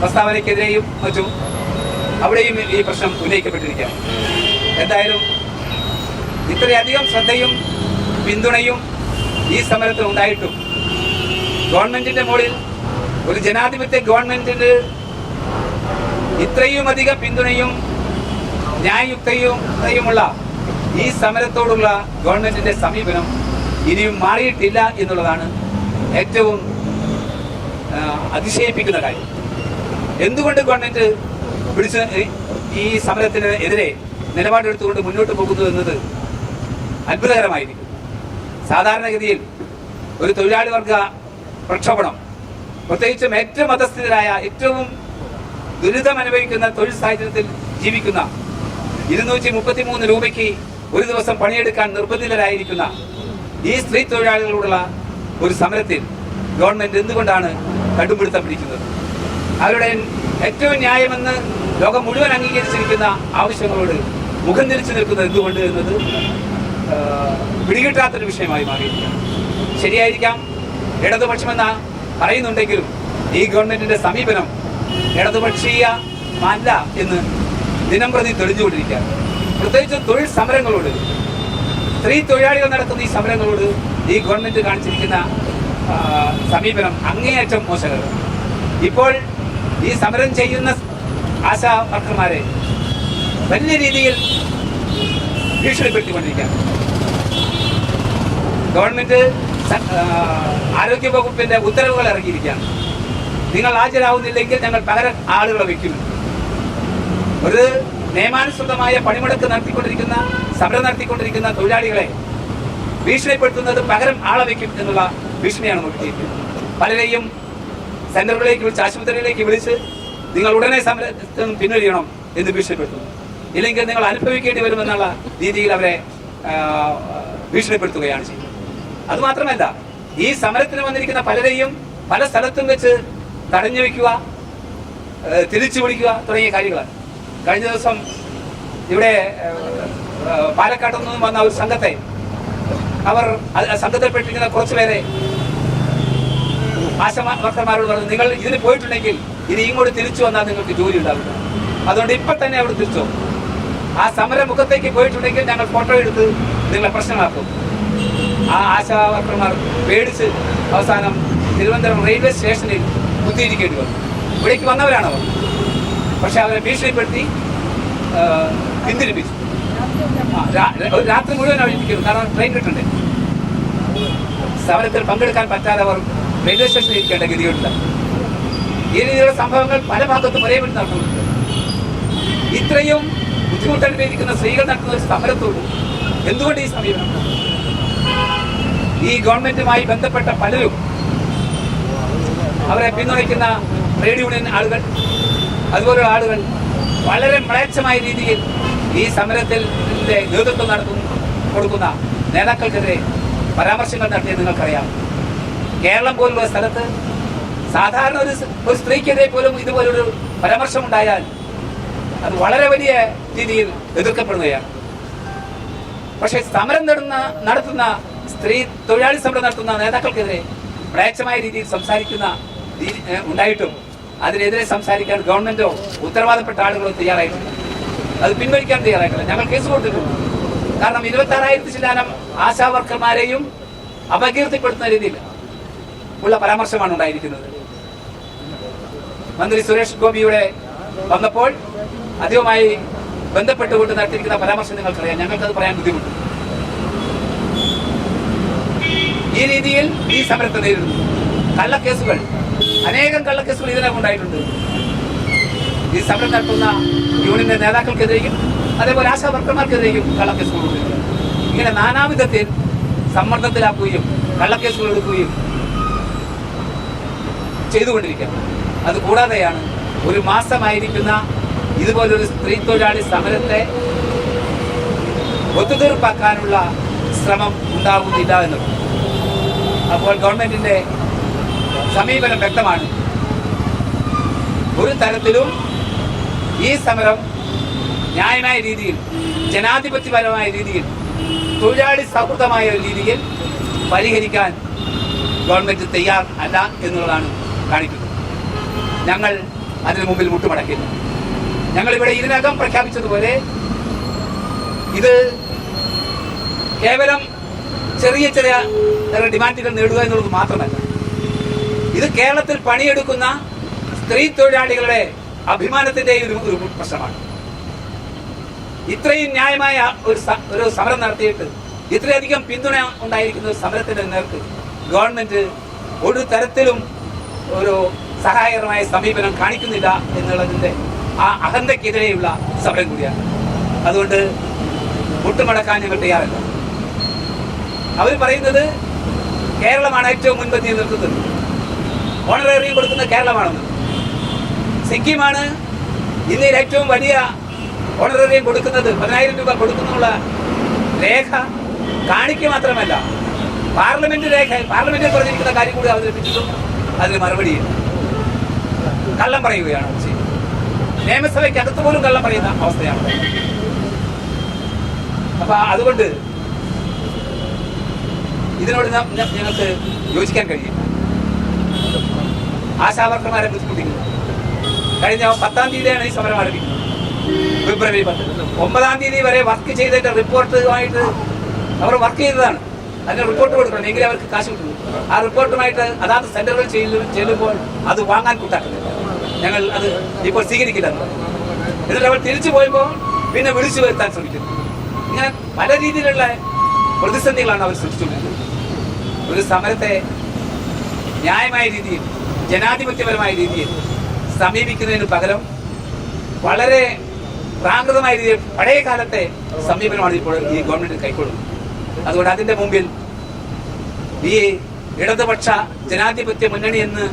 പ്രസ്താവനയ്ക്കെതിരെയും മറ്റും അവിടെയും ഈ പ്രശ്നം ഉന്നയിക്കപ്പെട്ടിരിക്കുകയാണ്. എന്തായാലും ഇത്രയധികം ശ്രദ്ധയും പിന്തുണയും ഈ സമരത്തിൽ ഉണ്ടായിട്ടും ഗവൺമെന്റിന്റെ മുകളിൽ ഒരു ജനാധിപത്യ ഗവൺമെന്റിന് ഇത്രയും അധികം പിന്തുണയും ന്യായയുക്തയുമുള്ള ഈ സമരത്തോടുള്ള ഗവൺമെന്റിന്റെ സമീപനം ഇനിയും മാറിയിട്ടില്ല എന്നുള്ളതാണ് ഏറ്റവും അതിശയിപ്പിക്കുന്ന കാര്യം. എന്തുകൊണ്ട് ഗവൺമെന്റ് പിടിച്ച് ഈ സമരത്തിന് എതിരെ നിലപാടെടുത്തുകൊണ്ട് മുന്നോട്ട് പോകുന്നു എന്നത് അത്ഭുതകരമായിരിക്കും. സാധാരണഗതിയിൽ ഒരു തൊഴിലാളി വർഗ പ്രക്ഷോഭണം പ്രത്യേകിച്ചും ഏറ്റവും മതസ്ഥിതരായ ഏറ്റവും ദുരിതം അനുഭവിക്കുന്ന തൊഴിൽ സാഹചര്യത്തിൽ ജീവിക്കുന്ന ഇരുന്നൂറ്റി മുപ്പത്തി മൂന്ന് രൂപയ്ക്ക് ഒരു ദിവസം പണിയെടുക്കാൻ നിർബന്ധിതരായിരിക്കുന്ന ഈ സ്ത്രീ തൊഴിലാളികളോടുള്ള ഒരു സമരത്തിൽ ഗവൺമെന്റ് എന്തുകൊണ്ടാണ് കടുംപിടുത്തം പിടിക്കുന്നത്? അവരുടെ ഏറ്റവും ന്യായമെന്ന് ലോകം മുഴുവൻ അംഗീകരിച്ചിരിക്കുന്ന ആവശ്യങ്ങളോട് മുഖം തിരിച്ചു നിൽക്കുന്നത് എന്തുകൊണ്ട് എന്നത് പിടികിട്ടാത്തൊരു വിഷയമായി മാറിയിരിക്കുകയാണ്. ശരിയായിരിക്കാം. ഇടതുപക്ഷമെന്ന പറയുന്നുണ്ടെങ്കിലും ഈ ഗവൺമെന്റിന്റെ സമീപനം ഇടതുപക്ഷീയമല്ല എന്ന് ദിനം പ്രതി തെളിഞ്ഞുകൊണ്ടിരിക്കുകയാണ്. പ്രത്യേകിച്ച് തൊഴിൽ സമരങ്ങളോട് സ്ത്രീ തൊഴിലാളികൾ നടത്തുന്ന ഈ സമരങ്ങളോട് ഈ ഗവൺമെന്റ് കാണിച്ചിരിക്കുന്ന സമീപനം അങ്ങേയറ്റം മോശകരം ഇപ്പോൾ ഈ സമരം ചെയ്യുന്ന ആശാ വർക്കർമാരെ വലിയ രീതിയിൽ ഭീഷണിപ്പെടുത്തിക്കൊണ്ടിരിക്കുകയാണ്. ഗവൺമെന്റ് ആരോഗ്യ വകുപ്പിന്റെ ഉത്തരവുകൾ ഇറങ്ങിയിരിക്കുകയാണ് നിങ്ങൾ ഹാജരാകുന്നില്ലെങ്കിൽ ഞങ്ങൾ പകരം ആളുകളെ വെക്കും ഒരു നിയമാനുസൃതമായ പണിമുടക്ക് നടത്തിക്കൊണ്ടിരിക്കുന്ന സമരം നടത്തിക്കൊണ്ടിരിക്കുന്ന തൊഴിലാളികളെ ഭീഷണിപ്പെടുത്തുന്നത് പകരം ആളെ വയ്ക്കും എന്നുള്ള ഭീഷണിയാണ് നോക്കിയിരിക്കുന്നത് പലരെയും സെന്ററുകളിലേക്ക് വിളിച്ച് ആശുപത്രിയിലേക്ക് വിളിച്ച് നിങ്ങൾ ഉടനെ സമരത്തിൽ പിൻവലിയണം എന്ന് ഭീഷണിപ്പെടുത്തുന്നു. ഇല്ലെങ്കിൽ നിങ്ങൾ അനുഭവിക്കേണ്ടി വരുമെന്നുള്ള രീതിയിൽ അവരെ ഭീഷണിപ്പെടുത്തുകയാണ് ചെയ്യുന്നത്. അതുമാത്രമല്ല ഈ സമരത്തിന് വന്നിരിക്കുന്ന പലരെയും പല സ്ഥലത്തും വെച്ച് തടഞ്ഞു വെക്കുക തിരിച്ചു പിടിക്കുക തുടങ്ങിയ കാര്യങ്ങളാണ്. കഴിഞ്ഞ ദിവസം ഇവിടെ ഏഹ്, നിന്നും വന്ന ഒരു സംഘത്തെ അവർ സംഘത്തിൽപ്പെട്ടിരിക്കുന്ന കുറച്ചു പേരെ ആശ വർക്കർമാരോട് പറഞ്ഞു നിങ്ങൾ ഇതിന് പോയിട്ടുണ്ടെങ്കിൽ ഇനി ഇങ്ങോട്ട് തിരിച്ചു വന്നാൽ നിങ്ങൾക്ക് ജോലി ഉണ്ടാവില്ല. അതുകൊണ്ട് ഇപ്പൊ തന്നെ അവിടെ തിരിച്ചു ആ സമര മുഖത്തേക്ക് പോയിട്ടുണ്ടെങ്കിൽ ഞങ്ങൾ ഫോട്ടോ എടുത്ത് നിങ്ങളെ പ്രശ്നമാക്കും. ആ ആശാവർക്കർമാർ പേടിച്ച് അവസാനം തിരുവനന്തപുരം റെയിൽവേ സ്റ്റേഷനിൽ കുത്തിയിരിക്കേണ്ടി വന്നു. ഇവിടേക്ക് വന്നവരാണ് അവർ. പക്ഷെ അവരെ ഭീഷണിപ്പെടുത്തി പിന്തിരിപ്പിച്ചു. രാത്രി മുഴുവൻ അവരിപ്പിക്കുന്നു കാരണം ട്രെയിൻ കിട്ടുന്നുണ്ട് സമരത്തിൽ പങ്കെടുക്കാൻ പറ്റാതെ അവർ റെയിൽവേ സ്റ്റേഷനിൽ ഇരിക്കേണ്ട ഗതിയുണ്ട് ഈ രീതിയിലുള്ള സംഭവങ്ങൾ പല ഭാഗത്തും ഒരേ വീട്ടിൽ നടക്കുന്നുണ്ട്. ഇത്രയും ബുദ്ധിമുട്ടനുഭവിക്കുന്ന സ്ത്രീകൾ നടത്തുന്ന ഒരു സമരത്തോട് എന്തുകൊണ്ട് ഈ സമീപനം ഈ ഗവൺമെന്റുമായി ബന്ധപ്പെട്ട പലരും അവരെ പിന്തുണയ്ക്കുന്ന ട്രേഡ് യൂണിയൻ ആളുകൾ അതുപോലുള്ള ആളുകൾ വളരെ മ്ലേച്ഛമായ രീതിയിൽ ഈ സമരത്തിൽ നേതൃത്വം നടത്തുന്നു കൊടുക്കുന്ന നേതാക്കൾക്കെതിരെ പരാമർശങ്ങൾ നടത്തിയത് നിങ്ങൾക്കറിയാം. കേരളം പോലുള്ള സ്ഥലത്ത് സാധാരണ ഒരു ഒരു സ്ത്രീക്കെതിരെ പോലും ഇതുപോലൊരു പരാമർശം ഉണ്ടായാൽ അത് വളരെ വലിയ രീതിയിൽ എതിർക്കപ്പെടുകയാണ്. പക്ഷേ സമരം നടന്ന നടത്തുന്ന സ്ത്രീ തൊഴിലാളി സമരം നടത്തുന്ന നേതാക്കൾക്കെതിരെ മ്ലേച്ഛമായ രീതിയിൽ സംസാരിക്കുന്ന ഉണ്ടായിട്ടും അതിനെതിരെ സംസാരിക്കാൻ ഗവൺമെന്റോ ഉത്തരവാദപ്പെട്ട ആളുകളോ തയ്യാറായിട്ടില്ല. അത് പിൻവലിക്കാൻ തയ്യാറായിട്ടില്ല. ഞങ്ങൾ കേസ് കൊടുത്തിട്ടുണ്ട്. കാരണം ഇരുപത്തി ആറായിരത്തി ശതമാനം ആശാ വർക്കർമാരെയും അപകീർത്തിപ്പെടുത്തുന്ന രീതിയിൽ ഉള്ള പരാമർശമാണ് ഉണ്ടായിരിക്കുന്നത്. മന്ത്രി സുരേഷ് ഗോപിയുടെ വന്നപ്പോൾ അതുമായി ബന്ധപ്പെട്ടുകൊണ്ട് നടത്തിയിരിക്കുന്ന പരാമർശം നിങ്ങൾക്കറിയാം. ഞങ്ങൾക്കത് പറയാൻ ബുദ്ധിമുട്ട്. ഈ രീതിയിൽ ഈ സമരത്തെ നേരിടുന്നു. കള്ളക്കേസുകൾ. അനേകം കള്ളക്കേസുകൾ ഇതിനകം ഉണ്ടായിട്ടുണ്ട്. ഈ സമരം നടത്തുന്ന യൂണിയന്റെ നേതാക്കൾക്കെതിരെയും അതേപോലെ ആശാ വർക്കർമാർക്കെതിരെയും കള്ളക്കേസുകൾ ഇങ്ങനെ നാനാവിധത്തിൽ സമ്മർദ്ദത്തിലാക്കുകയും കള്ളക്കേസുകൾ എടുക്കുകയും ചെയ്തുകൊണ്ടിരിക്കുകയാണ് അത് കൂടാതെയാണ് ഒരു മാസമായിരിക്കുന്ന ഇതുപോലൊരു സ്ത്രീ തൊഴിലാളി സമരത്തെ ഒത്തുതീർപ്പാക്കാനുള്ള ശ്രമം ഉണ്ടാകുന്നില്ല എന്നുള്ളത്. അപ്പോൾ ഗവൺമെന്റിന്റെ സമീപനം വ്യക്തമാണ്. ഒരു തരത്തിലും ഈ സമരം ന്യായമായ രീതിയിൽ ജനാധിപത്യപരമായ രീതിയിൽ തൊഴിലാളി സൗഹൃദമായ ഒരു രീതിയിൽ പരിഹരിക്കാൻ ഗവൺമെന്റ് തയ്യാർ അല്ല എന്നുള്ളതാണ് കാണിക്കുന്നത് ഞങ്ങൾ അതിനു മുമ്പിൽ മുട്ടുമടക്കുന്നു. ഞങ്ങൾ ഇവിടെ ഇതിനകം പ്രഖ്യാപിച്ചതുപോലെ ഇത് കേവലം ചെറിയ ചെറിയ ഡിമാൻഡുകൾ നേടുക എന്നുള്ളത് മാത്രമല്ല ഇത് കേരളത്തിൽ പണിയെടുക്കുന്ന സ്ത്രീ തൊഴിലാളികളുടെ അഭിമാനത്തിന്റെ ഒരു ഒരു പ്രശ്നമാണ്. ഇത്രയും ന്യായമായ ഒരു ഒരു സമരം നടത്തിയിട്ട് ഇത്രയധികം പിന്തുണ ഉണ്ടായിരിക്കുന്ന ഒരു സമരത്തിന്റെ നേർക്ക് ഗവൺമെന്റ് ഒരു തരത്തിലും ഒരു സഹായകരമായ സമീപനം കാണിക്കുന്നില്ല എന്നുള്ളതിന്റെ ആ അഹന്തക്കെതിരെയുള്ള സമരം കൂടിയാണ്. അതുകൊണ്ട് മുട്ടുമടക്കാൻ ഞങ്ങൾ തയ്യാറല്ല. അവർ പറയുന്നത് കേരളമാണ് ഏറ്റവും മുൻപന്തിയിൽ നിൽക്കുന്നത്. ഓണറേറിയം കൊടുക്കുന്ന കേരളമാണെന്ന്. സിക്കിമാണ് ഇന്ത്യയിൽ ഏറ്റവും വലിയ ഓണറേറിയം കൊടുക്കുന്നത് പതിനായിരം രൂപ കൊടുക്കുന്നുള്ള രേഖ കാണിക്കുക മാത്രമല്ല പാർലമെന്റ് രേഖ പാർലമെന്റിൽ പറഞ്ഞിരിക്കുന്ന കാര്യം കൂടി അവതരിപ്പിച്ചിട്ടും അതിന് മറുപടിയില്ല കള്ളം പറയുകയാണ് ചെയ്യുന്നത് നിയമസഭയ്ക്ക് അകത്ത് പോലും കള്ളം പറയുന്ന അവസ്ഥയാണ്. അപ്പൊ അതുകൊണ്ട് ഇതിനോട് ഞങ്ങൾക്ക് യോജിക്കാൻ കഴിയില്ല. ആശാവർക്കർമാരെ ബുദ്ധിമുട്ടിക്കുന്നു കഴിഞ്ഞ പത്താം തീയതിയാണ് ഈ സമരം ആരംഭിക്കുന്നത്. ഫെബ്രുവരി പത്ത്. ഒമ്പതാം തീയതി വരെ വർക്ക് ചെയ്തിട്ട് റിപ്പോർട്ടുമായിട്ട് അവർ വർക്ക് ചെയ്തതാണ്. അതിന് റിപ്പോർട്ട് കൊടുക്കണം. എങ്കിലും അവർക്ക് കാശ് കിട്ടുള്ളൂ. ആ റിപ്പോർട്ടുമായിട്ട് അതാത് സെന്ററുകൾ ചെല്ലും- ചെല്ലുമ്പോൾ അത് വാങ്ങാൻ കൂട്ടാക്കുന്നില്ല ഞങ്ങൾ അത് ഇപ്പോൾ സ്വീകരിക്കില്ല എന്ന് എന്നിട്ട് അവർ തിരിച്ചു പോയപ്പോൾ പിന്നെ വിളിച്ചു വരുത്താൻ ശ്രമിക്കുന്നു. ഇങ്ങനെ പല രീതിയിലുള്ള പ്രതിസന്ധികളാണ് അവർ സൃഷ്ടിച്ചുകൊണ്ടിരിക്കുന്നത്. ഒരു സമരത്തെ ന്യായമായ രീതിയിൽ ജനാധിപത്യപരമായ രീതിയിൽ സമീപിക്കുന്നതിന് പകരം വളരെ പ്രാകൃതമായ രീതിയിൽ പഴയ കാലത്തെ സമീപനമാണ് ഇപ്പോൾ ഈ ഗവൺമെന്റ് കൈക്കൊള്ളുന്നത്. അതുകൊണ്ട് അതിന്റെ മുമ്പിൽ ഈ ഇടതുപക്ഷ ജനാധിപത്യ മുന്നണി എന്ന്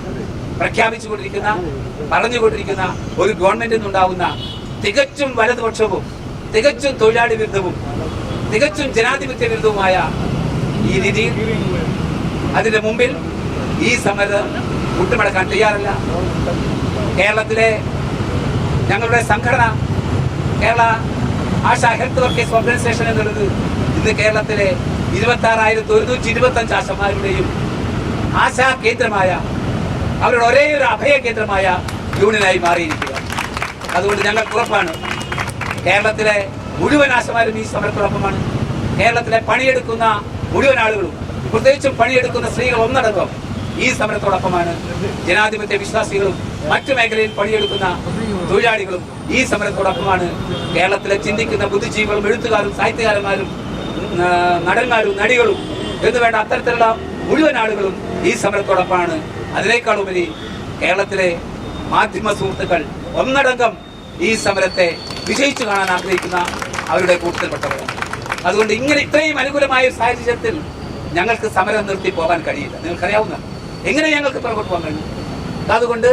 പ്രഖ്യാപിച്ചുകൊണ്ടിരിക്കുന്ന പറഞ്ഞുകൊണ്ടിരിക്കുന്ന ഒരു ഗവൺമെന്റിൽ നിന്നുണ്ടാവുന്ന തികച്ചും വലതുപക്ഷവും തികച്ചും തൊഴിലാളി വിരുദ്ധവും തികച്ചും ജനാധിപത്യ വിരുദ്ധവുമായ ഈ രീതിയിൽ അതിന്റെ മുമ്പിൽ ഈ സമരം മുട്ടുമടക്കാൻ തയ്യാറല്ല. കേരളത്തിലെ ഞങ്ങളുടെ സംഘടന Kerala Asha health workers organisation എന്നുള്ളത് ഇന്ന് കേരളത്തിലെ ഇരുപത്തി ആറായിരത്തി ഒരുന്നൂറ്റി ഇരുപത്തി അഞ്ച് ആശമാരുടെയും ആശാ കേന്ദ്രമായ അവരുടെ ഒരേ ഒരു അഭയ കേന്ദ്രമായ യൂണിയനായി മാറിയിരിക്കുക. അതുകൊണ്ട് ഞങ്ങൾക്ക് ഉറപ്പാണ് കേരളത്തിലെ മുഴുവൻ ആശമാരും ഈ സമരത്തോടൊപ്പമാണ് കേരളത്തിലെ പണിയെടുക്കുന്ന മുഴുവൻ ആളുകളും പ്രത്യേകിച്ചും പണിയെടുക്കുന്ന സ്ത്രീകൾ ഒന്നടക്കം ഈ സമരത്തോടൊപ്പമാണ്. ജനാധിപത്യ വിശ്വാസികളും മറ്റു മേഖലയിൽ പണിയെടുക്കുന്ന തൊഴിലാളികളും ഈ സമരത്തോടൊപ്പമാണ്. കേരളത്തിലെ ചിന്തിക്കുന്ന ബുദ്ധിജീവികളും എഴുത്തുകാരും സാഹിത്യകാരന്മാരും നടന്മാരും നടികളും എന്ന് വേണ്ട അത്തരത്തിലുള്ള മുഴുവൻ ആളുകളും ഈ സമരത്തോടൊപ്പമാണ്. അതിനേക്കാൾ ഉപരി കേരളത്തിലെ മാധ്യമ സുഹൃത്തുക്കൾ ഒന്നടങ്കം ഈ സമരത്തെ വിജയിച്ചു കാണാൻ ആഗ്രഹിക്കുന്ന അവരുടെ കൂട്ടത്തിൽപ്പെട്ടവരാണ്. അതുകൊണ്ട് ഇങ്ങനെ ഇത്രയും അനുകൂലമായ സാഹചര്യത്തിൽ ഞങ്ങൾക്ക് സമരം നിർത്തി പോകാൻ കഴിയില്ല. നിങ്ങൾക്കറിയാവുന്ന എങ്ങനെ ഞങ്ങൾക്ക് പുറകോട്ട് പോകാൻ കഴിയും? അതുകൊണ്ട്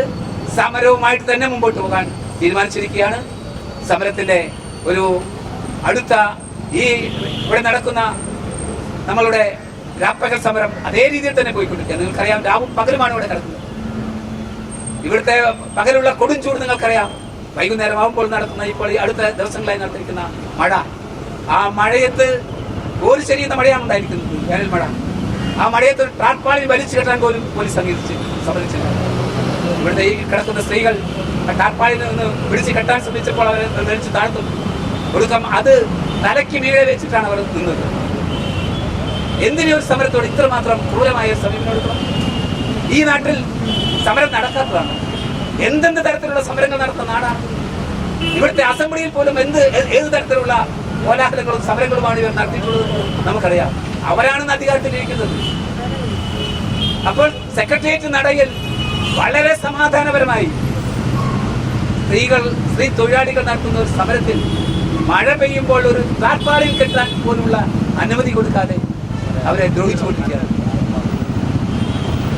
സമരവുമായിട്ട് തന്നെ മുമ്പോട്ട് പോകാൻ തീരുമാനിച്ചിരിക്കുകയാണ്. സമരത്തിന്റെ ഒരു അടുത്ത ഈ ഇവിടെ നടക്കുന്ന നമ്മളുടെ രാപ്പകൽ സമരം അതേ രീതിയിൽ തന്നെ പോയിക്കൊണ്ടിരിക്കുക. നിങ്ങൾക്കറിയാം രാവും പകലുമാണ് ഇവിടെ നടക്കുന്നത്. ഇവിടുത്തെ പകലുള്ള കൊടും ചൂട് നിങ്ങൾക്കറിയാം. വൈകുന്നേരം ആകുമ്പോൾ നടത്തുന്ന ഇപ്പോൾ ഈ അടുത്ത ദിവസങ്ങളായി നടത്തിയിരിക്കുന്ന മഴ. ആ മഴയത്ത് ഒരു ശരിയുന്ന മഴയാണ് ഉണ്ടായിരിക്കുന്നത് വേനൽ മഴ. ആ മഴയത്ത് ഒരു ട്രാക്പാളിൽ വലിച്ചു കെട്ടാൻ പോലും പോലീസ് സമീപിച്ച് സമ്മതിച്ചില്ല. ഇവിടുത്തെ ഈ കിടക്കുന്ന സ്ത്രീകൾ ടാർപ്പാളിൽ നിന്ന് പിടിച്ച് കെട്ടാൻ ശ്രമിച്ചപ്പോൾ അവരെ വലിച്ചു താഴ്ത്തും ഒടുക്കം അത് തലയ്ക്ക് മീഴെ വെച്ചിട്ടാണ് അവർ നിന്നത്. എന്തിനു ഒരു സമരത്തോട് ഇത്രമാത്രം ക്രൂരമായ സമീപനം ഈ നാട്ടിൽ സമരം നടക്കാത്തതാണ്. എന്തെന്ത് തരത്തിലുള്ള സമരങ്ങൾ നടത്തുന്ന നാടാണ് ഇവിടുത്തെ അസംബ്ലിയിൽ പോലും എന്ത് ഏത് തരത്തിലുള്ള കോലാഹലങ്ങളും സമരങ്ങളുമാണ് ഇവർ നടത്തിയിട്ടുള്ളത് നമുക്കറിയാം. അവരാണ് അധികാരത്തിലിരിക്കുന്നത് അപ്പോൾ സെക്രട്ടേറിയറ്റ് നടയിൽ വളരെ സമാധാനപരമായി സ്ത്രീകൾ സ്ത്രീ തൊഴിലാളികൾ നടത്തുന്ന ഒരു സമരത്തിൽ മഴ പെയ്യുമ്പോൾ ഒരു താർപ്പാളിൽ കെട്ടാൻ പോലുള്ള അനുമതി കൊടുക്കാതെ അവരെ ദ്രോഹിച്ചുകൊണ്ടിരിക്കുകയാണ്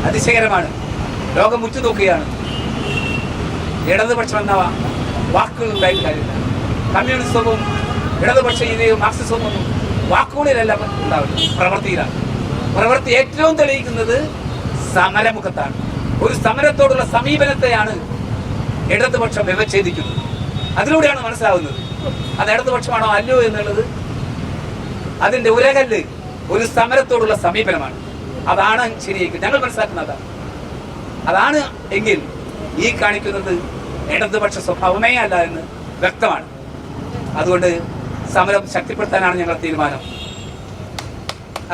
അതിശയകരമാണ്. ലോകം ഉറ്റുനോക്കുകയാണ് ഇടതുപക്ഷം എന്ന വാക്കുകൾ ഉണ്ടായിട്ട് കാര്യമില്ല. കമ്മ്യൂണിസവും ഇടതുപക്ഷ രീതിയും മാർക്സിസവും ഒന്നും വാക്കുകളിലല്ല ഉണ്ടാവില്ല പ്രവൃത്തിയിലാണ്. പ്രവൃത്തി ഏറ്റവും തെളിയിക്കുന്നത് സമരമുഖത്താണ്. ഒരു സമരത്തോടുള്ള സമീപനത്തെയാണ് ഇടതുപക്ഷം വ്യവച്ഛേദിക്കുന്നത് അതിലൂടെയാണ് മനസ്സിലാവുന്നത്. അത് ഇടതുപക്ഷമാണോ അല്ലയോ എന്നുള്ളത് അതിന്റെ ഉരകല്ല് ഒരു സമരത്തോടുള്ള സമീപനമാണ്. അതാണ് ശരിയേക്ക് ഞങ്ങൾ മനസ്സിലാക്കുന്നത്. അതാണ് അതാണ് എങ്കിൽ ഈ കാണിക്കുന്നത് ഇടതുപക്ഷ സ്വഭാവമേ അല്ല എന്ന് വ്യക്തമാണ്. അതുകൊണ്ട് സമരം ശക്തിപ്പെടുത്താനാണ് ഞങ്ങളുടെ തീരുമാനം.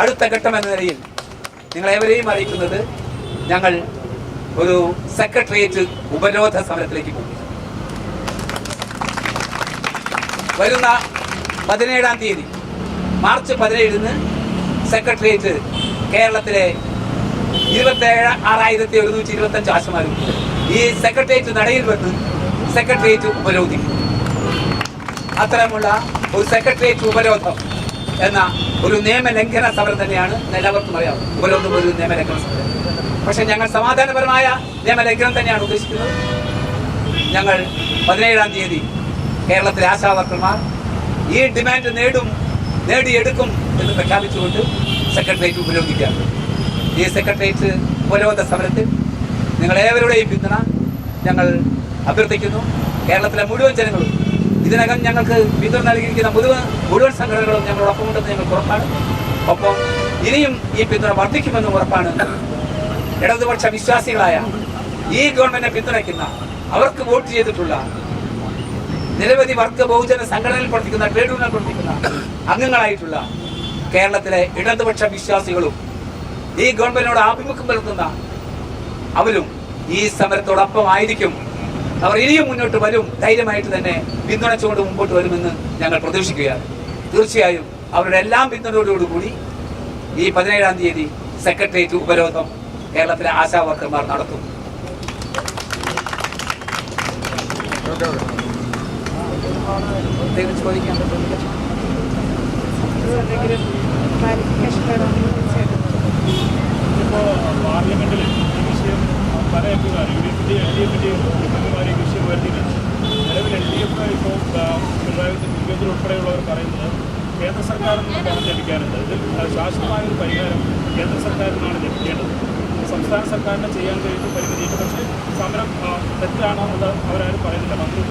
അടുത്ത ഘട്ടം എന്ന നിലയിൽ നിങ്ങളേവരെയും അറിയിക്കുന്നത് ഞങ്ങൾ ഒരു സെക്രട്ടേറിയറ്റ് ഉപരോധ സമരത്തിലേക്ക് പോകും. വരുന്ന പതിനേഴാം തീയതി മാർച്ച് പതിനേഴിന് സെക്രട്ടേറിയറ്റ് കേരളത്തിലെ ഇരുപത്തേഴ് ആറായിരത്തി ഒരുന്നൂറ്റി ഇരുപത്തി അഞ്ച് ആശമാരും ഈ സെക്രട്ടേറിയറ്റ് നടയിൽ വന്ന് സെക്രട്ടേറിയറ്റ് ഉപരോധിക്കും. അത്തരമുള്ള ഒരു സെക്രട്ടേറിയറ്റ് ഉപരോധം എന്ന ഒരു നിയമലംഘന സമരം തന്നെയാണ് എല്ലാവർക്കും അറിയാം. ഉപരോധം ഒരു നിയമലംഘന സമരം. പക്ഷെ ഞങ്ങൾ സമാധാനപരമായ നിയമലംഘനം തന്നെയാണ് ഉദ്ദേശിക്കുന്നത്. ഞങ്ങൾ പതിനേഴാം തീയതി കേരളത്തിലെ ആശാ വർക്കർമാർ ഈ ഡിമാൻഡ് നേടും നേടിയെടുക്കും എന്ന് പ്രഖ്യാപിച്ചുകൊണ്ട് സെക്രട്ടേറിയറ്റ് ഉപരോധിക്കുകയാണ്. ഈ സെക്രട്ടേറിയറ്റ് ഉപരോധ സമരത്തിൽ നിങ്ങളേവരുടെയും പിന്തുണ ഞങ്ങൾ അഭ്യർത്ഥിക്കുന്നു. കേരളത്തിലെ മുഴുവൻ ജനങ്ങളും ഇതിനകം ഞങ്ങൾക്ക് പിന്തുണ നൽകിയിരിക്കുന്ന മുഴുവൻ മുഴുവൻ സംഘടനകളും ഞങ്ങളോടൊപ്പമുണ്ടെന്ന് ഞങ്ങൾക്ക് ഉറപ്പാണ്. ഒപ്പം ഇനിയും ഈ പിന്തുണ വർദ്ധിക്കുമെന്നും ഉറപ്പാണ് ഇടതുപക്ഷ വിശ്വാസികളായ ഈ ഗവൺമെന്റിനെ പിന്തുണയ്ക്കുന്ന അവർക്ക് വോട്ട് ചെയ്തിട്ടുള്ള നിരവധി വർഗ ബഹുജന സംഘടനയിൽ പ്രവർത്തിക്കുന്ന ട്രേഡ് യൂണിയൻ പ്രവർത്തിക്കുന്ന അംഗങ്ങളായിട്ടുള്ള കേരളത്തിലെ ഇടതുപക്ഷ വിശ്വാസികളും ഈ ഗവൺമെന്റിനോട് ആഭിമുഖ്യം പുലർത്തുന്ന അവരും ഈ സമരത്തോടൊപ്പം ആയിരിക്കും അവർ ഇനിയും മുന്നോട്ട് വരും. ധൈര്യമായിട്ട് തന്നെ പിന്തുണച്ചുകൊണ്ട് മുമ്പോട്ട് വരുമെന്ന് ഞങ്ങൾ പ്രതീക്ഷിക്കുകയാണ്. തീർച്ചയായും അവരുടെ എല്ലാം പിന്തുണയോടുകൂടി ഈ പതിനേഴാം തീയതി സെക്രട്ടേറിയറ്റ് ഉപരോധം കേരളത്തിലെ ആശാ വർക്കർമാർ നടത്തും. പ്രത്യേകിച്ച് എന്തെങ്കിലും ക്ലാരിഫിക്കേഷൻ ഇപ്പോൾ പാർലമെന്റിൽ വിഷയം പിമാർ യു ഡി എഫിന്റെയും എൽ ഡി എഫിന്റെയും എംപിമാരെ ഈ വിഷയം ഉയർത്തിയിട്ടുണ്ട് നിലവിൽ എൽ ഡി എഫ് ഇപ്പോൾ പിണറായി കേന്ദ്ര സർക്കാരിൽ നിന്ന് പണം ലഭിക്കാനുണ്ട് ഇതിൽ ശാശ്വതമായ ഒരു പരിഹാരം കേന്ദ്ര സംസ്ഥാന സർക്കാരിന് ചെയ്യാൻ കഴിയുന്ന പരിമിതിയുണ്ട് പക്ഷേ സമരം തെറ്റാണ് എന്ന് അവരാരും പറയുന്നില്ല മന്ത്രി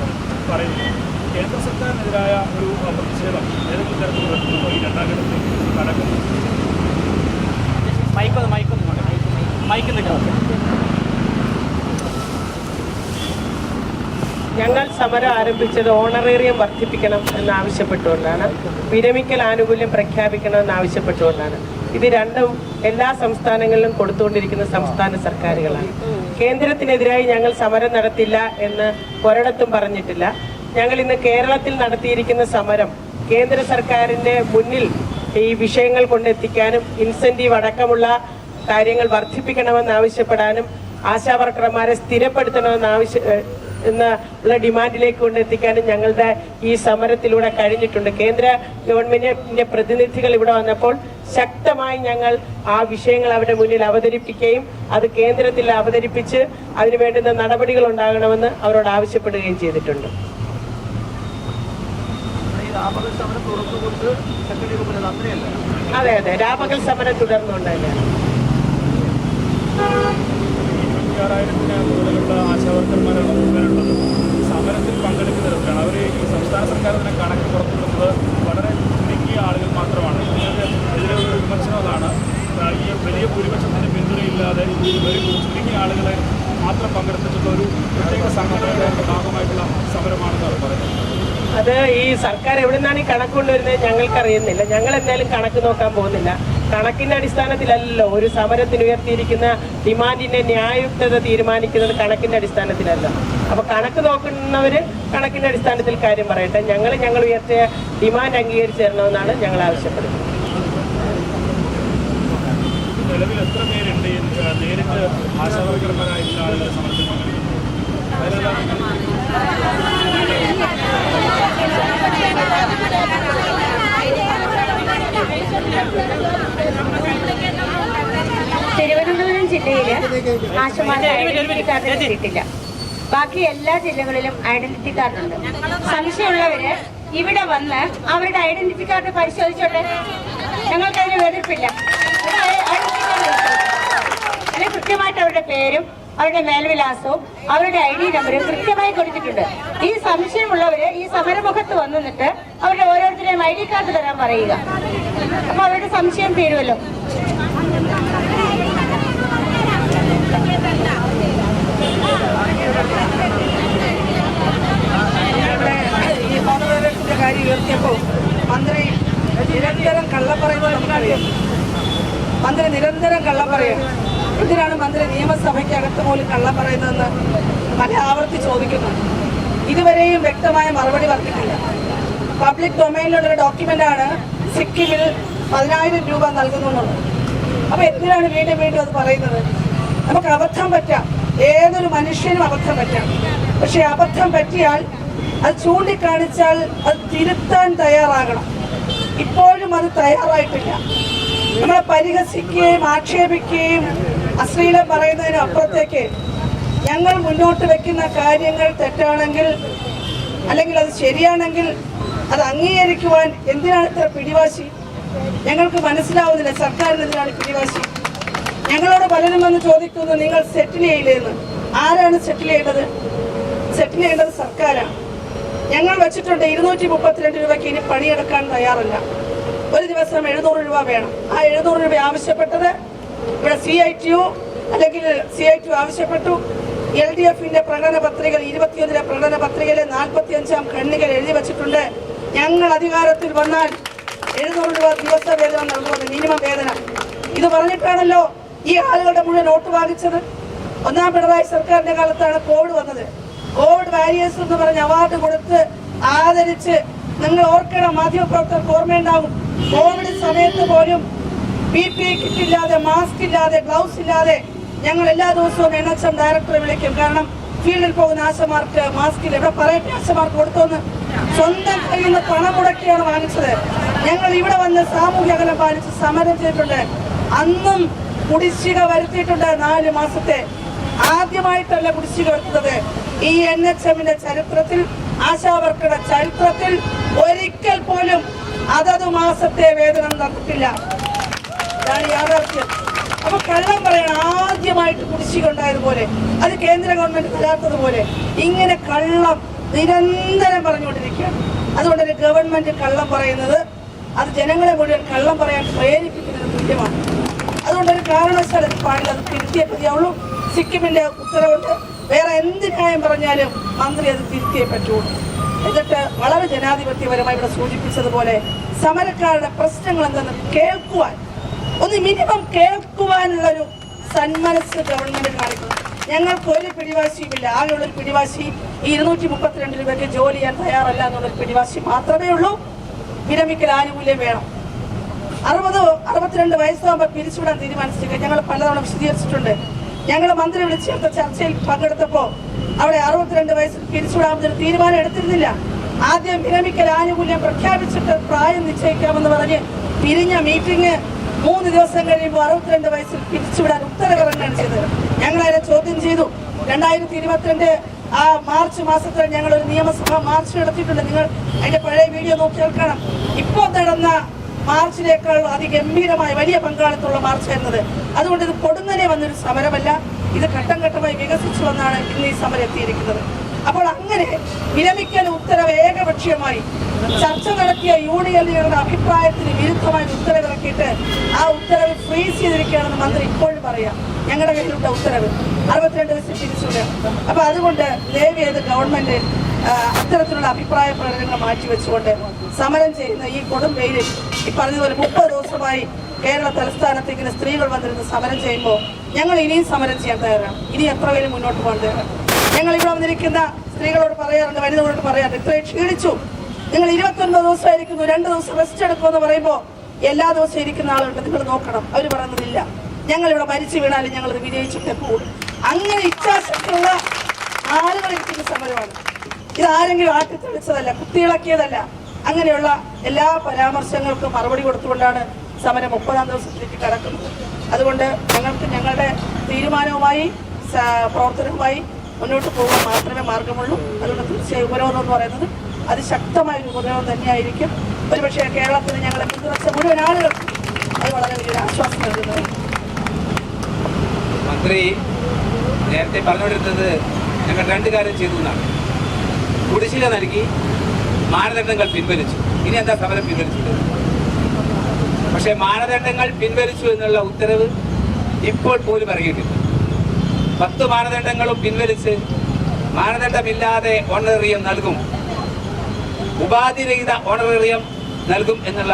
പറയുന്നില്ല കേന്ദ്ര സർക്കാരിനെതിരായ ഒരു പ്രതിഷേധം ഏതെങ്കിലും തരത്തിൽ ഉയർത്തുന്നുണ്ടോ ഈ രണ്ടാം ഘട്ടത്തിൽ നടക്കുന്നു മൈക്കൊന്ന് മൈക്കൊന്ന് ഞങ്ങൾ സമരം ആരംഭിച്ചത് ഓണറേറിയം വർദ്ധിപ്പിക്കണം എന്നാവശ്യപ്പെട്ടുകൊണ്ടാണ്. വിരമിക്കൽ ആനുകൂല്യം പ്രഖ്യാപിക്കണമെന്ന് ആവശ്യപ്പെട്ടുകൊണ്ടാണ് ഇത് രണ്ടും എല്ലാ സംസ്ഥാനങ്ങളിലും കൊടുത്തുകൊണ്ടിരിക്കുന്ന സംസ്ഥാന സർക്കാരുകളാണ്. കേന്ദ്രത്തിനെതിരായി ഞങ്ങൾ സമരം നടത്തില്ല എന്ന് ഒരിടത്തും പറഞ്ഞിട്ടില്ല. ഞങ്ങൾ ഇന്ന് കേരളത്തിൽ നടത്തിയിരിക്കുന്ന സമരം കേന്ദ്ര സർക്കാരിന്റെ മുന്നിൽ ഈ വിഷയങ്ങൾ കൊണ്ടെത്തിക്കാനും ഇൻസെന്റീവ് അടക്കമുള്ള കാര്യങ്ങൾ വർദ്ധിപ്പിക്കണമെന്ന് ആവശ്യപ്പെടാനും ആശാ വർക്കർമാരെ സ്ഥിരപ്പെടുത്തണമെന്ന് ആവശ്യ ഡിമാൻഡിലേക്ക് കൊണ്ടെത്തിക്കാനും ഞങ്ങളുടെ ഈ സമരത്തിലൂടെ കഴിഞ്ഞിട്ടുണ്ട്. കേന്ദ്ര ഗവൺമെന്റിന്റെ പ്രതിനിധികൾ ഇവിടെ വന്നപ്പോൾ ശക്തമായി ഞങ്ങൾ ആ വിഷയങ്ങൾ അവരുടെ മുന്നിൽ അവതരിപ്പിക്കുകയും അത് കേന്ദ്രത്തിൽ അവതരിപ്പിച്ച് അതിനു വേണ്ടുന്ന നടപടികൾ ഉണ്ടാകണമെന്ന് അവരോട് ആവശ്യപ്പെടുകയും ചെയ്തിട്ടുണ്ട്. അതെ അതെ. രാപകൽ സമരം തുടർന്നുണ്ടല്ലേ ഇരുപത്തിയാറായിരത്തിന് മുകളിലുള്ള ആശാവർക്കർമാരാണ് മുഴുവനുള്ളത് സമരത്തിൽ പങ്കെടുക്കുന്നവരാണ് അവർ ഈ സംസ്ഥാന സർക്കാർ തന്നെ കണക്ക് പുറത്തുവിടുന്നത് വളരെ ചുരുങ്ങിയ ആളുകൾ മാത്രമാണ്. ഇതിലെ ഒരു വിമർശനം അതാണ്. ഈ വലിയ ഭൂരിപക്ഷത്തിന്റെ പിന്തുണയില്ലാതെ ഒരു ചുരുങ്ങിയ ആളുകളെ മാത്രം പങ്കെടുത്തിട്ടുള്ള ഒരു പ്രത്യേക സംഘടനയുടെ ഭാഗമായിട്ടുള്ള സമരമാണെന്ന് അവർ പറയുന്നത് അത് ഈ സർക്കാർ എവിടെ നിന്നാണ് ഈ കണക്ക് കൊണ്ടുവരുന്നത് ഞങ്ങൾക്ക് അറിയുന്നില്ല ഞങ്ങൾ എന്തായാലും കണക്ക് നോക്കാൻ പോകുന്നില്ല. കണക്കിന്റെ അടിസ്ഥാനത്തിലല്ലല്ലോ ഒരു സമരത്തിന് ഉയർത്തിയിരിക്കുന്ന ഡിമാൻഡിന്റെ ന്യായയുക്തത തീരുമാനിക്കുന്നത് കണക്കിന്റെ അടിസ്ഥാനത്തിലല്ല. അപ്പൊ കണക്ക് നോക്കുന്നവര് കണക്കിന്റെ അടിസ്ഥാനത്തിൽ കാര്യം പറയട്ടെ. ഞങ്ങൾ ഞങ്ങൾ ഉയർത്തിയ ഡിമാൻഡ് അംഗീകരിച്ചു തരണമെന്നാണ് ഞങ്ങൾ ആവശ്യപ്പെടുന്നത്. നിലവിൽ എത്ര പേരുണ്ട്? നേരിട്ട് ആശാവർക്കർമാരായിട്ടുള്ള ആളുകൾ അതിലെല്ലാം തിരുവനന്തപുരം ജില്ലയിൽ ആശുമാരുടെ ഐഡന്റിറ്റി കാർഡ് കിട്ടിയിട്ടില്ല. ബാക്കി എല്ലാ ജില്ലകളിലും ഐഡന്റിറ്റി കാർഡ് ഉണ്ട്. സംശയമുള്ളവര് ഇവിടെ വന്ന് അവരുടെ ഐഡന്റിറ്റി കാർഡ് പരിശോധിച്ചോട്ടെ? ഞങ്ങൾക്കതിന് അതിന് അല്ലെ കൃത്യമായിട്ട് അവരുടെ പേരും അവരുടെ മേൽവിലാസവും അവരുടെ ഐ ഡി നമ്പറും കൃത്യമായി കൊടുത്തിട്ടുണ്ട്. ഈ സംശയമുള്ളവര് ഈ സമരമുഖത്ത് വന്നിട്ട് അവരുടെ ഓരോരുത്തരെയും ഐ ഡി കാർഡ് തരാൻ പറയുക. അപ്പൊ അവരുടെ സംശയം തീരുമല്ലോ. മന്ത്രി നിരന്തരം കള്ള മന്ത്രി നിരന്തരം കള്ളപ്പറയുന്നു എന്തിനാണ് മന്ത്രി നിയമസഭയ്ക്കകത്ത് പോലും കള്ളം പറയുന്നതെന്ന് പല ആവർത്തി ചോദിക്കുന്നുണ്ട് ഇതുവരെയും വ്യക്തമായ മറുപടി പറഞ്ഞിട്ടില്ല പബ്ലിക് ഡൊമൈനിലുള്ളൊരു ഡോക്യുമെന്റാണ് സിക്കിമിൽ പതിനായിരം രൂപ നൽകുന്നു അപ്പോൾ അപ്പൊ എന്തിനാണ് വീണ്ടും വീണ്ടും അത് പറയുന്നത്? നമുക്ക് അബദ്ധം പറ്റാം. ഏതൊരു മനുഷ്യനും അബദ്ധം പറ്റാം. പക്ഷെ അബദ്ധം പറ്റിയാൽ അത് ചൂണ്ടിക്കാണിച്ചാൽ അത് തിരുത്താൻ തയ്യാറാകണം. ഇപ്പോഴും അത് തയ്യാറായിട്ടില്ല. നമ്മളെ പരിഹസിക്കുകയും ആക്ഷേപിക്കുകയും അശ്ലീലം പറയുന്നതിന് അപ്പുറത്തേക്ക് ഞങ്ങൾ മുന്നോട്ട് വെക്കുന്ന കാര്യങ്ങൾ തെറ്റാണെങ്കിൽ അല്ലെങ്കിൽ അത് ശരിയാണെങ്കിൽ അത് അംഗീകരിക്കുവാൻ എന്തിനാണ് ഇത്ര പിടിവാശി? ഞങ്ങൾക്ക് മനസ്സിലാവുന്നില്ല സർക്കാരിന് എന്തിനാണ് പിടിവാശി. ഞങ്ങളോട് പലരും വന്ന് ചോദിക്കുന്നു നിങ്ങൾ സെറ്റിൽ ചെയ്യില്ലെന്ന് ആരാണ് സെറ്റിൽ ചെയ്യേണ്ടത്? സെറ്റിൽ ചെയ്യേണ്ടത് സർക്കാരാണ്. ഞങ്ങൾ വെച്ചിട്ടുണ്ട് ഇരുന്നൂറ്റി മുപ്പത്തിരണ്ട് രൂപയ്ക്ക് ഇനി പണിയെടുക്കാൻ തയ്യാറല്ല. ഒരു ദിവസം എഴുന്നൂറ് രൂപ വേണം. ആ എഴുന്നൂറ് രൂപ ആവശ്യപ്പെട്ടത് ഇവിടെ സി ഐ ടി യു അല്ലെങ്കിൽ സി ഐ ടി യു ആവശ്യപ്പെട്ടു. എൽ ഡി എഫിന്റെ പ്രകടന പത്രികകൾ ഇരുപത്തിയൊന്നിലെ പ്രകടന പത്രികയിലെ നാൽപ്പത്തി അഞ്ചാം ഖണ്ണികൾ എഴുതി വച്ചിട്ടുണ്ട്. ഞങ്ങൾ അധികാരത്തിൽ വന്നാൽ എഴുന്നൂറ് രൂപ ദിവസ വേതനം നൽകുമെന്ന് മിനിമം വേതനം. ഇത് പറഞ്ഞിട്ടാണല്ലോ ഈ ആളുകളുടെ മുഴുവൻ വോട്ട് വാങ്ങിച്ചത് ഒന്നാം പിണറായി സർക്കാരിന്റെ കാലത്താണ് കോവിഡ് വന്നത്. കോവിഡ് വാരിയേഴ്സ് എന്ന് പറഞ്ഞ് അവാർഡ് കൊടുത്ത് ആദരിച്ച് നിങ്ങൾ ഓർക്കണം മാധ്യമപ്രവർത്തകർക്ക് ഓർമ്മയുണ്ടാവും. കോവിഡ് സമയത്ത് പോലും പി പി കിറ്റ് ഇല്ലാതെ മാസ്ക് ഇല്ലാതെ ഗ്ലൗസ് ഇല്ലാതെ ഞങ്ങൾ എല്ലാ ദിവസവും എൻ എച്ച് എം ഡയറക്ടറെ വിളിക്കും. കാരണം ഫീൽഡിൽ പോകുന്ന ആശമാർക്ക് മാസ്ക് ഇല്ല. ഇവിടെ പറയട്ടെ ആശമാർക്ക് കൊടുത്തോന്ന്. സ്വന്തം കയ്യിൽ നിന്ന് പണം മുടക്കിയാണ് വാങ്ങിച്ചത്. ഞങ്ങൾ ഇവിടെ വന്ന് സാമൂഹ്യ അകലം പാലിച്ച് സമരം ചെയ്തിട്ടുണ്ട്. അന്നും കുടിശ്ശിക വരുത്തിയിട്ടുണ്ട് നാല് മാസത്തെ. ആദ്യമായിട്ടല്ല കുടിശ്ശിക വരുത്തുന്നത്. ഈ എൻ എച്ച് എമ്മിന്റെ ചരിത്രത്തിൽ ആശാവർക്കറുടെ ചരിത്രത്തിൽ ഒരിക്കൽ പോലും അതത് മാസത്തെ വേതനം തന്നിട്ടില്ല. ഇതാണ് യാഥാർത്ഥ്യം അപ്പൊ കള്ളം പറയണം ആദ്യമായിട്ട് കുടിശ്ശിക ഉണ്ടായതുപോലെ അത് കേന്ദ്ര ഗവൺമെന്റ് തരാത്തതുപോലെ ഇങ്ങനെ കള്ളം നിരന്തരം പറഞ്ഞുകൊണ്ടിരിക്കുകയാണ്. അതുകൊണ്ട് തന്നെ ഗവൺമെന്റ് കള്ളം പറയുന്നത് അത് ജനങ്ങളെ മുഴുവൻ കള്ളം പറയാൻ പ്രേരിപ്പിക്കുന്നത് തുല്യമാണ് അതുകൊണ്ട് ഒരു കാരണവശാലും പാടില്ല അത് തിരുത്തിയേ പറ്റിയാവുള്ളൂ സിക്കിമിന്റെ ഉത്തരവുണ്ട്. വേറെ എന്ത് ന്യായം പറഞ്ഞാലും മന്ത്രി അത് തിരുത്തിയേ പറ്റുള്ളൂ. എന്നിട്ട് വളരെ ജനാധിപത്യപരമായി ഇവിടെ സൂചിപ്പിച്ചതുപോലെ സമരക്കാരുടെ പ്രശ്നങ്ങൾ എന്തെന്ന് കേൾക്കുവാൻ ഒന്ന് മിനിമം കേൾക്കുവാനുള്ളൊരു സന്മനസ് ഗവൺമെന്റ് കാണിക്കണം. ഞങ്ങൾക്ക് ഒരു പിടിവാശിയുമില്ല. ആകെയുള്ള പിടിവാശി ഈ ഇരുന്നൂറ്റി മുപ്പത്തിരണ്ട് രൂപയ്ക്ക് ജോലി ചെയ്യാൻ തയ്യാറല്ല എന്നുള്ളൊരു പിടിവാശി മാത്രമേ ഉള്ളൂ. വിരമിക്കൽ ആനുകൂല്യം വേണം. അറുപത് അറുപത്തിരണ്ട് വയസ്സാകുമ്പോൾ പിരിച്ചുവിടാൻ തീരുമാനിച്ചിരിക്കുക. ഞങ്ങൾ പലതവണ വിശദീകരിച്ചിട്ടുണ്ട്. ഞങ്ങൾ മന്ത്രി വിളിച്ചു ചേർത്ത ചർച്ചയിൽ പങ്കെടുത്തപ്പോൾ അവിടെ അറുപത്തിരണ്ട് വയസ്സിൽ പിരിച്ചുവിടാമെന്നൊരു തീരുമാനം എടുത്തിരുന്നില്ല. ആദ്യം വിരമിക്കൽ ആനുകൂല്യം പ്രഖ്യാപിച്ചിട്ട് പ്രായം നിശ്ചയിക്കാമെന്ന് പറഞ്ഞ് പിരിഞ്ഞ മീറ്റിംഗ് മൂന്ന് ദിവസം കഴിയുമ്പോൾ അറുപത്തിരണ്ട് വയസ്സിൽ പിരിച്ചുവിടാൻ ഉത്തരവിറങ്ങുകയാണ് ചെയ്തത്. ഞങ്ങൾ അതിനെ ചോദ്യം ചെയ്തു. രണ്ടായിരത്തി ഇരുപത്തിരണ്ട് ആ മാർച്ച് മാസത്തിൽ ഞങ്ങൾ ഒരു നിയമസഭ മാർച്ച് നടത്തിയിട്ടുണ്ട്. നിങ്ങൾ അതിന്റെ പഴയ വീഡിയോ നോക്കി കേൾക്കണം. ഇപ്പോൾ നടന്ന മാർച്ചിനേക്കാൾ അതിഗംഭീരമായ വലിയ പങ്കാളിത്തമുള്ള മാർച്ചായിരുന്നത് അതുകൊണ്ട് ഇത് കൊടുങ്ങനെ വന്നൊരു സമരമല്ല. ഇത് ഘട്ടം ഘട്ടമായി വികസിച്ചു വന്നാണ് ഇന്ന് ഈ സമരം എത്തിയിരിക്കുന്നത്. അപ്പോൾ അങ്ങനെ വിരമിക്കൽ ഉത്തരവ് ഏകപക്ഷീയമായി. ചർച്ച നടത്തിയ യു യൂണിയൻ എല്ലുകളുടെ അഭിപ്രായത്തിന് വിരുദ്ധമായി ഉത്തരവിറക്കിയിട്ട് ആ ഉത്തരവ് ഫ്രീസ് ചെയ്തിരിക്കുകയാണെന്ന് മന്ത്രി ഇപ്പോഴും പറയാം. ഞങ്ങളുടെ കയ്യിലുള്ള ഉത്തരവ്. അറുപത്തിരണ്ട് ദിവസം തിരിച്ചുവിടുക അപ്പൊ അതുകൊണ്ട് ദയവ് ചെയ്ത് ഗവൺമെന്റ് അത്തരത്തിലുള്ള അഭിപ്രായ പ്രകടനങ്ങൾ മാറ്റിവെച്ചുകൊണ്ട് സമരം ചെയ്യുന്ന ഈ കൊടും വെയിലിൽ ഈ പറഞ്ഞതുപോലെ മുപ്പത് ദിവസമായി കേരള തലസ്ഥാനത്ത് ഇങ്ങനെ സ്ത്രീകൾ വന്നിരുന്ന് സമരം ചെയ്യുമ്പോൾ ഞങ്ങൾ ഇനിയും സമരം ചെയ്യാൻ തയ്യാറാണ്. ഇനി എത്ര പേര് മുന്നോട്ട് പോകാൻ തയ്യാറാണ്? ഞങ്ങൾ ഇവിടെ വന്നിരിക്കുന്ന സ്ത്രീകളോട് പറയാറുണ്ട് വനിതകളോട് പറയാറുണ്ട്. ഇത്രയും ക്ഷീണിച്ചു. നിങ്ങൾ ഇരുപത്തൊൻപത് ദിവസമായിരിക്കുന്നു. രണ്ട് ദിവസം റെസ്റ്റ് എടുക്കുമെന്ന് പറയുമ്പോൾ എല്ലാ ദിവസവും ഇരിക്കുന്ന ആളുണ്ട് നിങ്ങൾ നോക്കണം. അവർ പറയുന്നതില്ല. ഞങ്ങൾ ഇവിടെ മരിച്ചു വീണാലും ഞങ്ങൾ ഇത് വിജയിച്ചിട്ടേ പോകും അങ്ങനെ ഇച്ഛാശക്തിയുള്ള ആളുകൾ ഇരിക്കുന്ന സമരമാണ്. ഇത് ആരെങ്കിലും ആട്ടിത്തെളിച്ചതല്ല കുത്തിയിളക്കിയതല്ല. അങ്ങനെയുള്ള എല്ലാ പരാമർശങ്ങൾക്കും മറുപടി കൊടുത്തുകൊണ്ടാണ് സമരം മുപ്പതാം ദിവസത്തിലേക്ക് കടക്കുന്നത്. അതുകൊണ്ട് ഞങ്ങൾക്ക് ഞങ്ങളുടെ തീരുമാനവുമായി പ്രവർത്തനവുമായി മുന്നോട്ട് പോകാൻ മാത്രമേ മാർഗമുള്ളൂ. അതുകൊണ്ട് തീർച്ചയായും ഉപരോധം എന്ന് പറയുന്നത് അതിശക്തമായ ഒരു ഉപരോധം തന്നെയായിരിക്കും. ഒരുപക്ഷെ കേരളത്തിന് ഞങ്ങളെ പിന്തുണച്ച മുഴുവൻ ആളുകൾക്കും അത് വളരെ വലിയൊരു ആശ്വാസം നൽകുന്നത്. മന്ത്രി നേരത്തെ പറഞ്ഞുകൊണ്ടിരുന്നത് ഞങ്ങൾ രണ്ട് കാര്യം ചെയ്തു എന്നാണ്. കുടിശ്ശിക നൽകി മാനദണ്ഡങ്ങൾ പിൻവലിച്ചു. ഇനി എന്താ സമരം പിൻവലിച്ചത്? പക്ഷേ മാനദണ്ഡങ്ങൾ പിൻവലിച്ചു എന്നുള്ള ഉത്തരവ് ഇപ്പോൾ പോലും ഇറങ്ങിയിട്ടില്ല. പത്ത് മാനദണ്ഡങ്ങളും പിൻവലിച്ച് മാനദണ്ഡമില്ലാതെ ഓണറേറിയം നൽകും. ഉപാധിരഹിത ഓണറേറിയം നൽകും എന്നുള്ള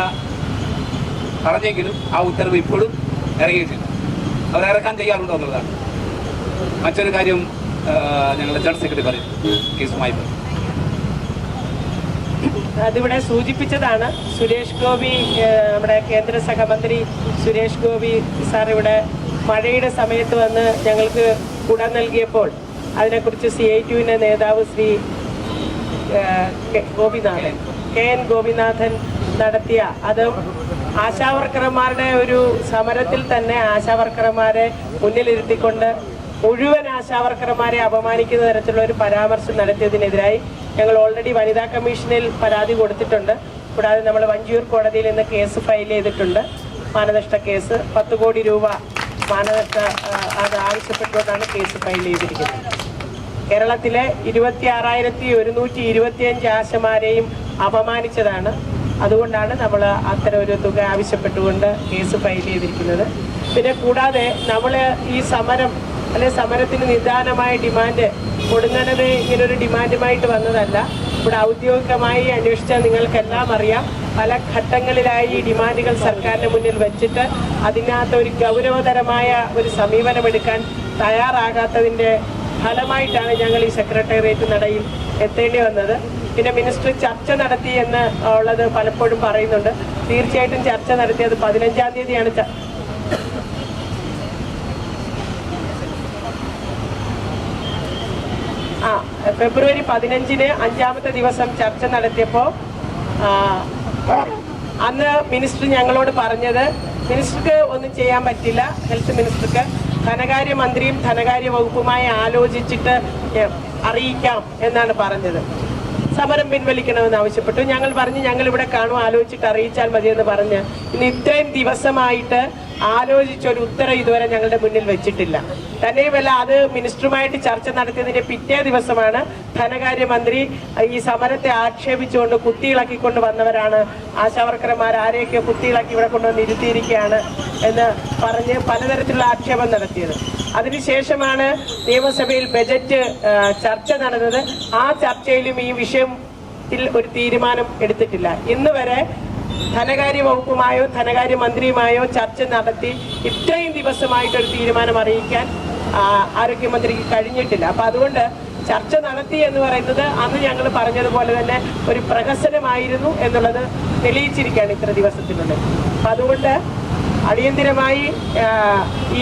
പറഞ്ഞെങ്കിലും ആ ഉത്തരവ് ഇപ്പോഴും ഇറങ്ങിയിട്ടില്ല. അവർ ഇറക്കാൻ തയ്യാറുണ്ടോ എന്നുള്ളതാണ്. മറ്റൊരു കാര്യം ഞങ്ങളുടെ ജനറൽ സെക്രട്ടറി പറയും. കേസുമായി. അതിവിടെ സൂചിപ്പിച്ചതാണ് സുരേഷ് ഗോപി നമ്മുടെ കേന്ദ്ര സഹമന്ത്രി സുരേഷ് ഗോപി സാർ ഇവിടെ മഴയുടെ സമയത്ത് വന്ന് ഞങ്ങൾക്ക് കുട നൽകിയപ്പോൾ അതിനെക്കുറിച്ച് സി ഐ ടുവിന്റെ നേതാവ് ശ്രീ ഗോപിനാഥൻ കെ എൻ ഗോപിനാഥൻ നടത്തിയ അത് ആശാവർക്കർമാരുടെ ഒരു സമരത്തിൽ തന്നെ ആശാവർക്കർമാരെ മുന്നിലിരുത്തിക്കൊണ്ട് മുഴുവൻ ആശാവർക്കർമാരെ അപമാനിക്കുന്ന തരത്തിലുള്ള ഒരു പരാമർശം നടത്തിയതിനെതിരായി ഞങ്ങൾ ഓൾറെഡി വനിതാ കമ്മീഷനിൽ പരാതി കൊടുത്തിട്ടുണ്ട്. കൂടാതെ നമ്മൾ വഞ്ചിയൂർ കോടതിയിൽ ഇന്ന് കേസ് ഫയൽ ചെയ്തിട്ടുണ്ട്. മാനനഷ്ട കേസ് പത്ത് കോടി രൂപ ആ, അത് ആവശ്യപ്പെട്ടുകൊണ്ടാണ് കേസ് ഫയൽ ചെയ്തിരിക്കുന്നത്. കേരളത്തിലെ ഇരുപത്തി ആറായിരത്തി ഒരുന്നൂറ്റി ഇരുപത്തിയഞ്ച് ആശമാരെയും അപമാനിച്ചതാണ്. അതുകൊണ്ടാണ് നമ്മൾ അത്തരം ഒരു തുക ആവശ്യപ്പെട്ടുകൊണ്ട് കേസ് ഫയൽ ചെയ്തിരിക്കുന്നത്. പിന്നെ കൂടാതെ നമ്മൾ ഈ സമരം അല്ലെ സമരത്തിന് നിദാനമായ ഡിമാൻഡ് കൊടുങ്ങനത് ഇങ്ങനൊരു ഡിമാൻഡുമായിട്ട് വന്നതല്ല. ഇവിടെ ഔദ്യോഗികമായി അന്വേഷിച്ചാൽ നിങ്ങൾക്കെല്ലാം അറിയാം. പല ഘട്ടങ്ങളിലായി ഡിമാൻഡുകൾ സർക്കാരിന് മുന്നിൽ വെച്ചിട്ട് അതിനകത്ത് ഒരു ഗൗരവതരമായ ഒരു സമീപനമെടുക്കാൻ തയ്യാറാകാത്തതിന്റെ ഫലമായിട്ടാണ് ഞങ്ങൾ ഈ സെക്രട്ടേറിയറ്റ് നടയിൽ എത്തേണ്ടി വന്നത്. പിന്നെ മിനിസ്റ്റർ ചർച്ച നടത്തി എന്ന് ഉള്ളത് പലപ്പോഴും പറയുന്നുണ്ട്. തീർച്ചയായിട്ടും ചർച്ച നടത്തിയത് പതിനഞ്ചാം തീയതിയാണ് ആ ഫെബ്രുവരി പതിനഞ്ചിന് അഞ്ചാമത്തെ ദിവസം ചർച്ച നടത്തിയപ്പോൾ അന്ന് മിനിസ്റ്റർ ഞങ്ങളോട് പറഞ്ഞത് മിനിസ്റ്റർക്ക് ഒന്നും ചെയ്യാൻ പറ്റില്ല ഹെൽത്ത് മിനിസ്റ്റർക്ക്. ധനകാര്യ മന്ത്രിയും ധനകാര്യ വകുപ്പുമായി ആലോചിച്ചിട്ട് അറിയിക്കാം എന്നാണ് പറഞ്ഞത്. സമരം പിൻവലിക്കണമെന്ന് ആവശ്യപ്പെട്ടു. ഞങ്ങൾ പറഞ്ഞു ഞങ്ങൾ ഇവിടെ കാണും ആലോചിച്ചിട്ട് അറിയിച്ചാൽ മതിയെന്ന് പറഞ്ഞ്. ഇന്ന് ഇത്രയും ദിവസമായിട്ട് ആലോചിച്ച ഒരു ഉത്തരം ഇതുവരെ ഞങ്ങളുടെ മുന്നിൽ വെച്ചിട്ടില്ല. തന്നെയുമല്ല അത് മിനിസ്റ്ററുമായിട്ട് ചർച്ച നടത്തിയതിന്റെ പിറ്റേ ദിവസമാണ് ധനകാര്യമന്ത്രി ഈ സമരത്തെ ആക്ഷേപിച്ചുകൊണ്ട് കുത്തിയിളക്കിക്കൊണ്ട് വന്നവരാണ്. ആശാവർക്കർമാർ ആരെയൊക്കെ കുത്തിയിളക്കി ഇവിടെ കൊണ്ടുവന്ന് ഇരുത്തിയിരിക്കുകയാണ് എന്ന് പറഞ്ഞ് പലതരത്തിലുള്ള ആക്ഷേപം നടത്തിയത്. അതിനുശേഷമാണ് നിയമസഭയിൽ ബജറ്റ് ചർച്ച നടന്നത്. ആ ചർച്ചയിലും ഈ വിഷയം ഒരു തീരുമാനം എടുത്തിട്ടില്ല. ഇന്ന് വരെ ധനകാര്യ വകുപ്പുമായോ ധനകാര്യ മന്ത്രിയുമായോ ചർച്ച നടത്തി ഇത്രയും ദിവസമായിട്ടൊരു തീരുമാനം അറിയിക്കാൻ ആരോഗ്യമന്ത്രിക്ക് കഴിഞ്ഞിട്ടില്ല. അപ്പം അതുകൊണ്ട് ചർച്ച നടത്തി എന്ന് പറയുന്നത് അന്ന് ഞങ്ങൾ പറഞ്ഞതുപോലെ തന്നെ ഒരു പ്രഹസനമായിരുന്നു എന്നുള്ളത് തെളിയിച്ചിരിക്കുകയാണ് ഇത്ര ദിവസത്തിനുള്ളിൽ. അപ്പം അതുകൊണ്ട് അടിയന്തിരമായി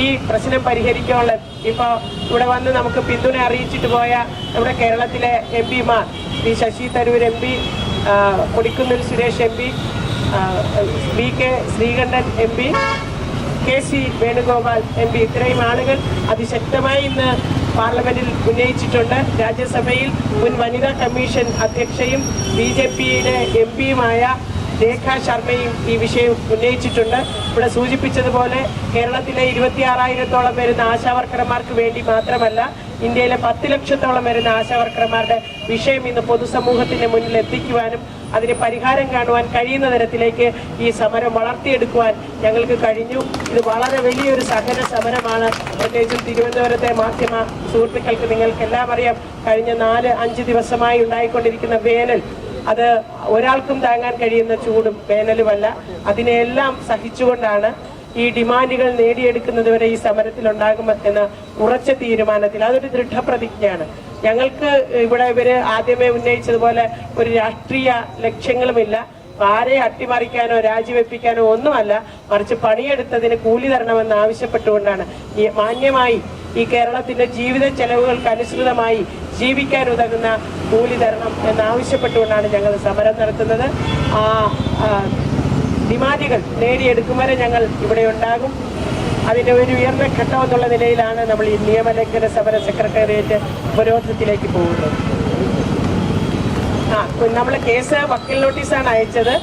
ഈ പ്രശ്നം പരിഹരിക്കാനുള്ള ഇപ്പോൾ ഇവിടെ വന്ന് നമുക്ക് പിന്തുണ അറിയിച്ചിട്ട് പോയ നമ്മുടെ കേരളത്തിലെ എം പിമാർ Shri Shashi Tharoor M P Kodikunnil Suresh M P B K Sreekandan M P K C Venugopal M P. ഇത്രയും ആളുകൾ അതിശക്തമായി ഇന്ന് പാർലമെന്റിൽ ഉന്നയിച്ചിട്ടുണ്ട്. രാജ്യസഭയിൽ മുൻ വനിതാ കമ്മീഷൻ അധ്യക്ഷയും ബി ജെ പിയുടെ എം പിയുമായ രേഖ ശർമ്മയും ഈ വിഷയം ഉന്നയിച്ചിട്ടുണ്ട്. ഇവിടെ സൂചിപ്പിച്ചതുപോലെ കേരളത്തിലെ ഇരുപത്തി ആറായിരത്തോളം വരുന്ന ആശാവർക്കർമാർക്ക് വേണ്ടി മാത്രമല്ല ഇന്ത്യയിലെ പത്ത് ലക്ഷത്തോളം വരുന്ന ആശാവർക്കർമാരുടെ വിഷയം ഇന്ന് പൊതുസമൂഹത്തിന്റെ മുന്നിൽ എത്തിക്കുവാനും അതിന് പരിഹാരം കാണുവാൻ കഴിയുന്ന തരത്തിലേക്ക് ഈ സമരം വളർത്തിയെടുക്കുവാൻ ഞങ്ങൾക്ക് കഴിഞ്ഞു. ഇത് വളരെ വലിയൊരു സഹന സമരമാണ്. പ്രത്യേകിച്ചും തിരുവനന്തപുരത്തെ മാധ്യമ സുഹൃത്തുക്കൾക്ക് നിങ്ങൾക്ക് എല്ലാം അറിയാം. കഴിഞ്ഞ നാല് അഞ്ച് ദിവസമായി ഉണ്ടായിക്കൊണ്ടിരിക്കുന്ന വേനൽ അത് ഒരാൾക്കും താങ്ങാൻ കഴിയുന്ന ചൂടും വേനലുമല്ല. അതിനെയെല്ലാം സഹിച്ചുകൊണ്ടാണ് ഈ ഡിമാൻഡുകൾ നേടിയെടുക്കുന്നത് വരെ ഈ സമരത്തിൽ ഉണ്ടാകുമെന്ന് ഉറച്ച തീരുമാനത്തിൽ. അതൊരു ദൃഢപ്രതിജ്ഞയാണ്. ഞങ്ങൾക്ക് ഇവിടെ ഇവർ ആദ്യമേ ഉന്നയിച്ചതുപോലെ ഒരു രാഷ്ട്രീയ ലക്ഷ്യങ്ങളുമില്ല. ആരെ അട്ടിമറിക്കാനോ രാജിവെപ്പിക്കാനോ ഒന്നുമല്ല മറിച്ച് പണിയെടുത്തതിന് കൂലി തരണമെന്ന് ആവശ്യപ്പെട്ടുകൊണ്ടാണ്. മാന്യമായി ഈ കേരളത്തിന്റെ ജീവിത ചെലവുകൾക്ക് അനുസൃതമായി ജീവിക്കാൻ ഉതകുന്ന കൂലി തരണം എന്നാവശ്യപ്പെട്ടുകൊണ്ടാണ് ഞങ്ങൾ സമരം നടത്തുന്നത്. ആ, ഡിമാൻഡുകൾ നേടിയെടുക്കും വരെ ഞങ്ങൾ ഇവിടെ ഉണ്ടാകും. അതിന്റെ ഒരു ഉയർന്ന ഘട്ടം എന്നുള്ള നിലയിലാണ് നമ്മൾ ഈ നിയമലംഘന സമര സെക്രട്ടേറിയറ്റ് ഉപരോധത്തിലേക്ക് പോകുന്നത്. ആ നമ്മൾ കേസ് വക്കീൽ നോട്ടീസാണ് അയച്ചത്.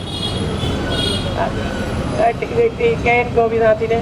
K N ഗോപിനാഥിന്